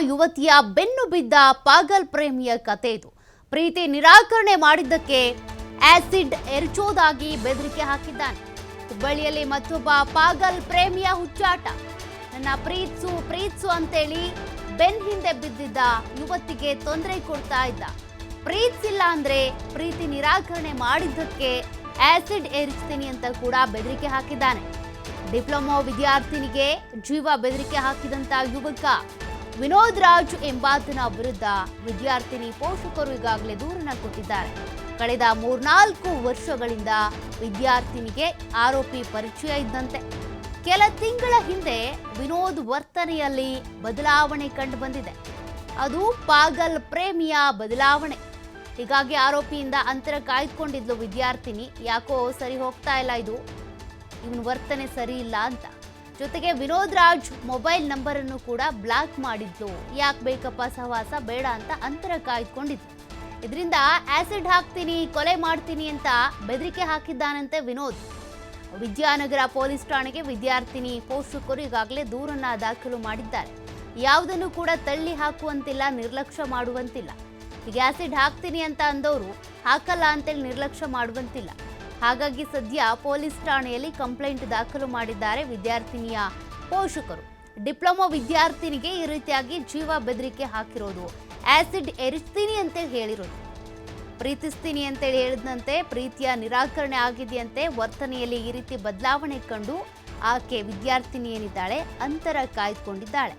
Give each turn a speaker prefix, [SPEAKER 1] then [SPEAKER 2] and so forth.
[SPEAKER 1] ಯುವತಿಯ ಬೆನ್ನು ಬಿದ್ದ ಪಾಗಲ್ ಪ್ರೇಮಿಯ ಕತೆ ಇದು. ಪ್ರೀತಿ ನಿರಾಕರಣೆ ಮಾಡಿದ್ದಕ್ಕೆ ಆಸಿಡ್ ಎರಚೋದಾಗಿ ಬೆದರಿಕೆ ಹಾಕಿದ್ದಾನೆ. ಹುಬ್ಬಳ್ಳಿಯಲ್ಲಿ ಮತ್ತೊಬ್ಬ ಪಾಗಲ್ ಪ್ರೇಮಿಯ ಹುಚ್ಚಾಟ. ನನ್ನ ಪ್ರೀತ್ಸು ಪ್ರೀತ್ಸು ಅಂತೇಳಿ ಬೆನ್ ಹಿಂದೆ ಬಿದ್ದಿದ್ದ ಯುವತಿಗೆ ತೊಂದರೆ ಕೊಡ್ತಾ ಇದ್ದ. ಪ್ರೀತಿಸಿಲ್ಲ ಅಂದ್ರೆ ಪ್ರೀತಿ ನಿರಾಕರಣೆ ಮಾಡಿದ್ದಕ್ಕೆ ಆಸಿಡ್ ಏರಿಸ್ತೀನಿ ಅಂತ ಕೂಡ ಬೆದರಿಕೆ ಹಾಕಿದ್ದಾನೆ. ಡಿಪ್ಲೊಮಾ ವಿದ್ಯಾರ್ಥಿನಿಗೆ ಜೀವ ಬೆದರಿಕೆ ಹಾಕಿದಂತ ಯುವಕ. ವಿನೋದ್ ರಾಜ್ ಎಂಬಾತನ ವಿರುದ್ಧ ವಿದ್ಯಾರ್ಥಿನಿ ಪೋಷಕರು ಈಗಾಗಲೇ ದೂರನ್ನ ಕೊಟ್ಟಿದ್ದಾರೆ. ಕಳೆದ ಮೂರ್ನಾಲ್ಕು ವರ್ಷಗಳಿಂದ ವಿದ್ಯಾರ್ಥಿನಿಗೆ ಆರೋಪಿ ಪರಿಚಯ ಇದ್ದಂತೆ. ಕೆಲ ತಿಂಗಳ ಹಿಂದೆ ವಿನೋದ್ ವರ್ತನೆಯಲ್ಲಿ ಬದಲಾವಣೆ ಕಂಡು ಬಂದಿದೆ. ಅದು ಪಾಗಲ್ ಪ್ರೇಮಿಯ ಬದಲಾವಣೆ. ಹೀಗಾಗಿ ಆರೋಪಿಯಿಂದ ಅಂತರ ಕಾಯ್ದುಕೊಂಡಿದ್ಲು ವಿದ್ಯಾರ್ಥಿನಿ. ಯಾಕೋ ಸರಿ ಹೋಗ್ತಾ ಇಲ್ಲ ಇದು. ಇವನ ವರ್ತನೆ ಸರಿ ಇಲ್ಲ ಅಂತ. ಜೊತೆಗೆ ವಿನೋದ್ ರಾಜ್ ಮೊಬೈಲ್ ನಂಬರ್ ಅನ್ನು ಕೂಡ ಬ್ಲಾಕ್ ಮಾಡಿದ್ಲು ಯಾಕೆ ಬೇಕಪ್ಪ ಸಹವಾಸ? ಬೇಡ ಅಂತ ಅಂತರ ಕಾಯ್ದುಕೊಂಡಿದ್ರು ಇದರಿಂದ ಆಸಿಡ್ ಹಾಕ್ತೀನಿ, ಕೊಲೆ ಮಾಡ್ತೀನಿ ಅಂತ ಬೆದರಿಕೆ ಹಾಕಿದ್ದಾನಂತೆ ವಿನೋದ್. ವಿದ್ಯಾನಗರ ಪೊಲೀಸ್ ಠಾಣೆಗೆ ವಿದ್ಯಾರ್ಥಿನಿ ಪೋಷಕರು ಈಗಾಗಲೇ ದೂರನ್ನ ದಾಖಲು ಮಾಡಿದ್ದಾರೆ. ಯಾವುದನ್ನು ಕೂಡ ತಳ್ಳಿ ಹಾಕುವಂತಿಲ್ಲ, ನಿರ್ಲಕ್ಷ್ಯ ಮಾಡುವಂತಿಲ್ಲ. ಈಗ ಆಸಿಡ್ ಹಾಕ್ತೀನಿ ಅಂತ ಅಂದವರು ಹಾಕಲ್ಲ ಅಂತೇಳಿ ನಿರ್ಲಕ್ಷ್ಯ ಮಾಡುವಂತಿಲ್ಲ. ಹಾಗಾಗಿ ಸದ್ಯ ಪೊಲೀಸ್ ಠಾಣೆಯಲ್ಲಿ ಕಂಪ್ಲೇಂಟ್ ದಾಖಲು ಮಾಡಿದ್ದಾರೆ ವಿದ್ಯಾರ್ಥಿನಿಯ ಪೋಷಕರು. ಡಿಪ್ಲೊಮಾ ವಿದ್ಯಾರ್ಥಿನಿಗೆ ಈ ರೀತಿಯಾಗಿ ಜೀವ ಬೆದರಿಕೆ ಹಾಕಿರೋದು. ಆಸಿಡ್ ಎರಚ್ತೀನಿ ಅಂತೇಳಿ ಹೇಳಿರೋದು. ಪ್ರೀತಿಸ್ತೀನಿ ಅಂತೇಳಿ ಹೇಳಿದಂತೆ ಪ್ರೀತಿಯ ನಿರಾಕರಣೆ ಆಗಿದೆಯಂತೆ, ವರ್ತನೆಯಲ್ಲಿ ಈ ರೀತಿ ಬದಲಾವಣೆ ಕಂಡು ಆಕೆ ವಿದ್ಯಾರ್ಥಿನಿ ಏನಿದ್ದಾಳೆ ಅಂತರ ಕಾಯ್ದುಕೊಂಡಿದ್ದಾಳೆ.